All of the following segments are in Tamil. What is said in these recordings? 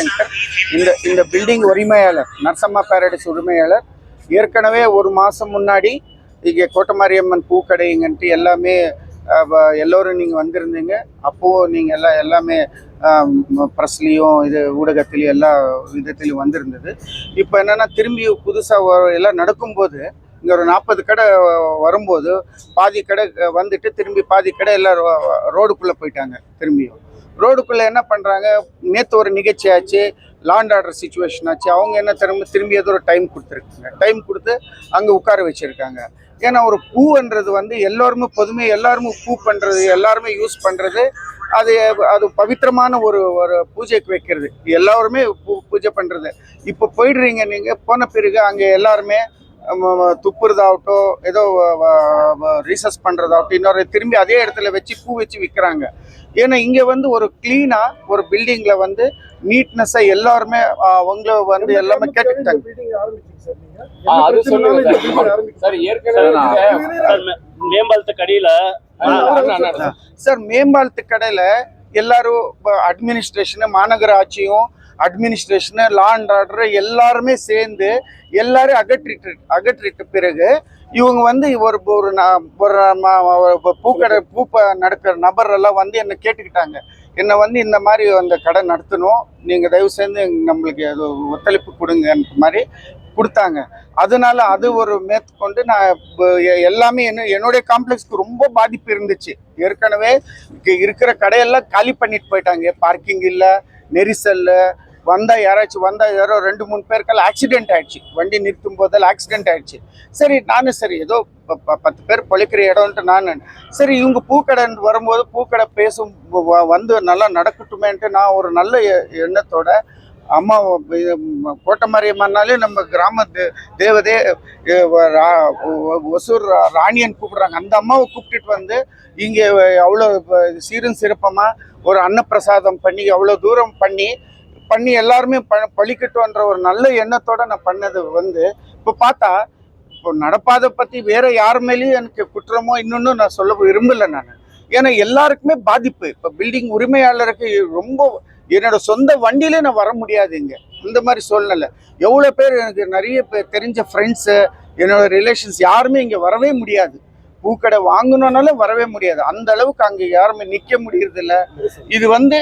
சென்டர் இந்த இந்த பில்டிங் உரிமையாளர் நரசம்மா பேரடைஸ் உரிமையாளர் ஏற்கனவே ஒரு மாதம் முன்னாடி இங்கே கோட்டமாரியம்மன் பூக்கடைங்கன்ட்டு எல்லாமே எல்லோரும் நீங்கள் வந்திருந்தீங்க. அப்போது நீங்கள் எல்லாம் எல்லாமே ப்ரெஸ்லேயும் இது ஊடகத்துலேயும் எல்லா விதத்துலையும் வந்திருந்தது. இப்போ என்னென்னா திரும்பி புதுசாக எல்லாம் நடக்கும்போது இங்கே ஒரு நாற்பது கடை வரும்போது பாதி கடை வந்துட்டு திரும்பி பாதி கடை எல்லாம் ரோடுக்குள்ளே போயிட்டாங்க திரும்பியும். ரோடுக்குள்ளே என்ன பண்ணுறாங்க நேற்று ஒரு நிகழ்ச்சி ஆச்சு லாண்ட் ஆர்டர் சுச்சுவேஷன் ஆச்சு. அவங்க என்ன திரும்ப திரும்பி ஏதோ ஒரு டைம் கொடுத்துருக்காங்க. டைம் கொடுத்து அங்கே உட்கார வச்சுருக்காங்க. ஏன்னா ஒரு பூன்றது வந்து எல்லோருமே பொதுமை எல்லாருமே பூ பண்ணுறது எல்லாருமே யூஸ் பண்ணுறது அது அது பவித்திரமான ஒரு ஒரு பூஜைக்கு வைக்கிறது. எல்லாருமே பூ பூஜை பண்ணுறது இப்போ போயிடுறீங்க நீங்கள் போன பிறகு அங்கே எல்லாருமே துப்புறதாகட்டும் ஏதோ ரீசர்ச் பண்ணுறதாகட்டும் இன்னொரு திரும்பி அதே இடத்துல வச்சு பூ வச்சு விற்கிறாங்க ஏன்னா இங்கே வந்து ஒரு க்ளீனாக ஒரு பில்டிங்கில் வந்து நீட்னஸாக எல்லாருமே அவங்கள வந்து எல்லாமே கேட்டுக்கிட்டாங்க. மேம்பாலத்துக்கு அடியில. சார் மேம்பாலத்து கடையில் எல்லாரும் அட்மினிஸ்ட்ரேஷனு மாநகராட்சியும் அட்மினிஸ்ட்ரேஷனு லா அண்ட் ஆர்டர் எல்லாருமே சேர்ந்து எல்லாரும் அகற்றிட்டு அகற்றிட்ட பிறகு இவங்க வந்து ஒரு ஒரு ஒரு பூக்கடை பூ ப- நடக்கிற நபர் எல்லாம் வந்து என்னை கேட்டுக்கிட்டாங்க. என்னை வந்து இந்த மாதிரி அந்த கடை நடத்தணும். நீங்கள் தயவு செய்து நம்மளுக்கு அது ஒத்துழைப்பு கொடுங்கன்ற மாதிரி கொடுத்தாங்க. அதனால அது ஒரு மேற்கொண்டு நான் எல்லாமே என்ன என்னுடைய காம்ப்ளெக்ஸ்க்கு ரொம்ப பாதிப்பு இருந்துச்சு. ஏற்கனவே இருக்கிற கடையெல்லாம் காலி பண்ணிட்டு போயிட்டாங்க. பார்க்கிங் இல்லை நெரிசல் வந்தால் யாராச்சும் வந்தால் யாரோ ரெண்டு மூணு பேருக்கெல்லாம் ஆக்சிடென்ட் ஆயிடுச்சு. வண்டி நிறுத்தும் போதெல்லாம் ஆக்சிடென்ட் ஆயிடுச்சு. சரி நானும் சரி ஏதோ ப- ப- பத்து பேர் பழிக்கிற இடம்ன்ட்டு நான். சரி இவங்க பூக்கடை வரும்போது பூக்கடை பேசும் வந்து நல்லா நடக்கட்டுமேன்ட்டு நான் ஒரு நல்ல எண்ணத்தோட அம்மா கோட்டை ம- நம்ம கிராம தே- தேவதே ரா- ஒசூர் ரா- ராணியன் கூப்பிடுறாங்க. அந்த அம்மாவை கூப்பிட்டுட்டு வந்து இங்கே அவ்வளோ சீரும் சிறப்பமாக ஒரு அன்னப்பிரசாதம் பண்ணி அவ்வளோ தூரம் பண்ணி பண்ணி எல்லாருமே ப பழிக்கட்டுன்ற ஒரு நல்ல எண்ணத்தோட நான் பண்ணது வந்து இப்போ பார்த்தா இப்போ நடப்பாதை பற்றி வேற யார் மேலேயும் எனக்கு குற்றமோ இன்னொன்னு நான் சொல்ல விரும்பலை நான். ஏன்னா எல்லாருக்குமே பாதிப்பு. இப்போ பில்டிங் உரிமையாளருக்கு ரொம்ப என்னோட சொந்த வண்டியிலே நான் வர முடியாது இங்கே. இந்த மாதிரி சூழ்நிலை. எவ்வளோ பேர் எனக்கு நிறைய பேர் தெரிஞ்ச ஃப்ரெண்ட்ஸு என்னோட ரிலேஷன்ஸ் யாருமே இங்கே வரவே முடியாது. பூக்கடை வாங்கணுன்னாலும் வரவே முடியாது. அந்த அளவுக்கு அங்கே யாருமே நிற்க முடியறதில்ல. இது வந்து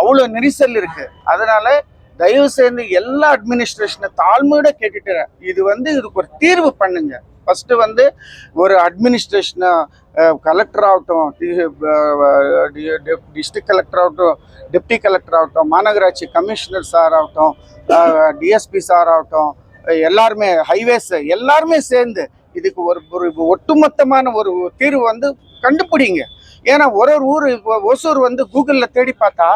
அவ்வளோ நெரிசல் இருக்கு. அதனால தயவு செய்து எல்லா அட்மினிஸ்ட்ரேஷனை தாழ்மையோட கேட்டுட்டுறேன் இது வந்து இதுக்கு ஒரு தீர்வு பண்ணுங்க. ஃபஸ்ட்டு வந்து ஒரு அட்மினிஸ்ட்ரேஷனை கலெக்டர் ஆகட்டும் டிஸ்ட்ரிக்ட் கலெக்டர் ஆகட்டும் டெப்டி கலெக்டர் ஆகட்டும் மாநகராட்சி கமிஷனர் சார் ஆகட்டும் டிஎஸ்பி சார் ஆகட்டும் எல்லாருமே ஹைவேஸ் எல்லாருமே சேர்ந்து இதுக்கு ஒரு ஒரு ஒட்டுமொத்தமான ஒரு தீர்வு வந்து கண்டுபிடிங்க. ஏன்னா ஒரு ஒரு ஊர் இப்போ ஒசூர் வந்து கூகுளில் தேடி பார்த்தா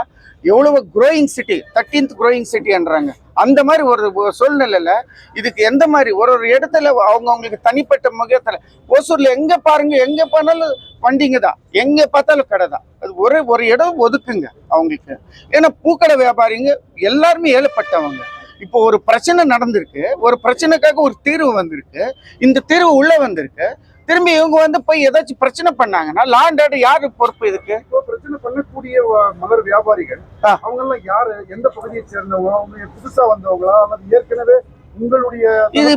எவ்வளவு க்ரோயிங் சிட்டி தேர்ட்டீன்த் குரோயிங் சிட்டின்றாங்க அந்த மாதிரி ஒரு சூழ்நிலையில் சூழ்நிலையில இதுக்கு எந்த மாதிரி ஒரு ஒரு இடத்துல அவங்க அவங்களுக்கு தனிப்பட்ட முகத்தில் ஓசூரில் எங்கே பாருங்க எங்கே போனாலும் வண்டிங்க தான். எங்கே பார்த்தாலும் கடை தான். அது ஒரு ஒரு இடம் ஒதுக்குங்க அவங்களுக்கு. ஏன்னா பூக்கடை வியாபாரிங்க எல்லாருமே ஏழப்பட்டவங்க. இப்போ ஒரு பிரச்சனை நடந்திருக்கு. ஒரு பிரச்சனைக்காக ஒரு தீர்வு வந்திருக்கு. இந்த தீர்வு உள்ளே வந்திருக்கு. திரும்பி இவங்க வந்து போய் ஏதாச்சும் பிரச்சனை பண்ணாங்கன்னா லா அண்ட் ஆர்டர் யாரு பொறுப்பு இதுக்கு? பிரச்சனை பண்ணக்கூடிய மலர் வியாபாரிகள். அவங்க எல்லாம் யாரு? எந்த பகுதியை சேர்ந்தவங்க புதுசா வந்தவங்களா? ஏற்கனவே உங்களுடைய இது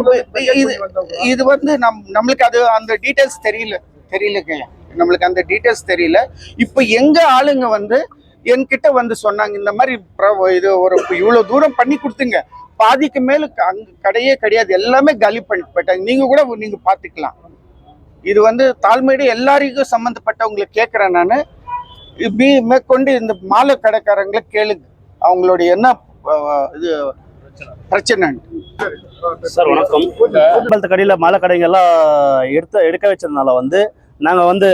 இது- பண்ணி வந்து நம் நம்மளுக்கு அது அந்த டீட்டெயில்ஸ் தெரியல. தெரியலங்க நம்மளுக்கு அந்த டீட்டெயில்ஸ் தெரியல. இப்போ எங்க ஆளுங்க வந்து என்கிட்ட வந்து சொன்னாங்க இந்த மாதிரி இது ஒரு இவ்வளோ தூரம் பண்ணி கொடுத்துங்க. பாதிக்கு மேல அங்க கடையே கிடையாது. எல்லாமே காலி பண்ணிட்டு போயிட்டாங்க. நீங்க கூட நீங்க பாத்துக்கலாம் இது வந்து தாழ்மையோட எல்லாருக்கும் சம்மந்தப்பட்டவங்களுக்கு கேட்குறேன் நான். இப்படி மேற்கொண்டு இந்த மாலை கடைக்காரங்களை கேளுங்க. அவங்களுடைய என்ன இது பிரச்சனை? சார் வணக்கம். மேம்பாலத்துக்கு கடையில் மாலை கடைங்கெல்லாம் எடுத்து எடுக்க வச்சதுனால வந்து நாங்கள் வந்து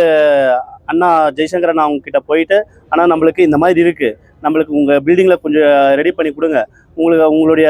அண்ணா ஜெய்சங்கர் அண்ணா அவங்க கிட்ட போயிட்டு ஆனால் நம்மளுக்கு இந்த மாதிரி இருக்குது நம்மளுக்கு உங்கள் பில்டிங்கில் கொஞ்சம் ரெடி பண்ணி கொடுங்க. உங்களுக்கு உங்களுடைய